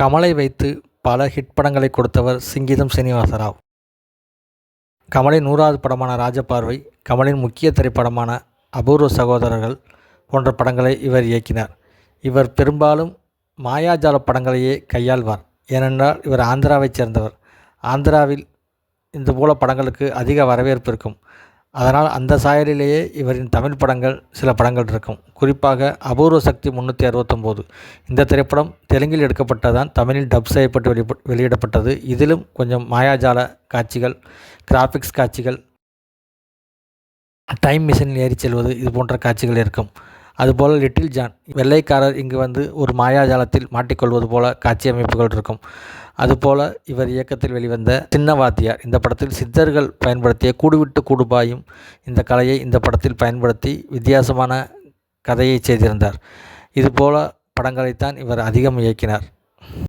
கமலை வைத்து பல ஹிட் படங்களை கொடுத்தவர் சிங்கீதம் சீனிவாசராவ். கமலின் நூறாவது படமான ராஜபார்வை கமலின் முக்கிய திரைப்படமான அபூர்வ சகோதரர்கள் போன்ற படங்களை இவர் இயக்கினார். இவர் பெரும்பாலும் மாயாஜால படங்களையே கையாள்வார். ஏனென்றால் இவர் ஆந்திராவைச் சேர்ந்தவர். ஆந்திராவில் இந்த போல படங்களுக்கு அதிக வரவேற்பு இருக்கும். அதனால் அந்த சாயலிலேயே இவரின் தமிழ் படங்கள் சில படங்கள் இருக்கும். குறிப்பாக அபூர்வ சக்தி முந்நூற்றி அறுபத்தொம்போது. இந்த திரைப்படம் தெலுங்கில் எடுக்கப்பட்டதான் தமிழில் டப் செய்யப்பட்டு வெளி வெளியிடப்பட்டது. இதிலும் கொஞ்சம் மாயாஜால காட்சிகள் கிராஃபிக்ஸ் காட்சிகள் டைம் மிஷினில் ஏறி செல்வது இது போன்ற காட்சிகள் இருக்கும். அதுபோல் லிட்டில் ஜான் வெள்ளைக்காரர் இங்கு வந்து ஒரு மாயாஜாலத்தில் மாட்டிக்கொள்வது போல காட்சி அமைப்புகள் இருக்கும். அதுபோல இவர் இயக்கத்தில் வெளிவந்த சின்ன வாத்தியார் இந்த படத்தில் சித்தர்கள் பயன்படுத்திய கூடுவிட்டு கூடுபாயும் இந்த கலையை இந்த படத்தில் பயன்படுத்தி வித்தியாசமான கதையை செய்திருந்தார். இதுபோல படங்களைத்தான் இவர் அதிகம் இயக்கினார்.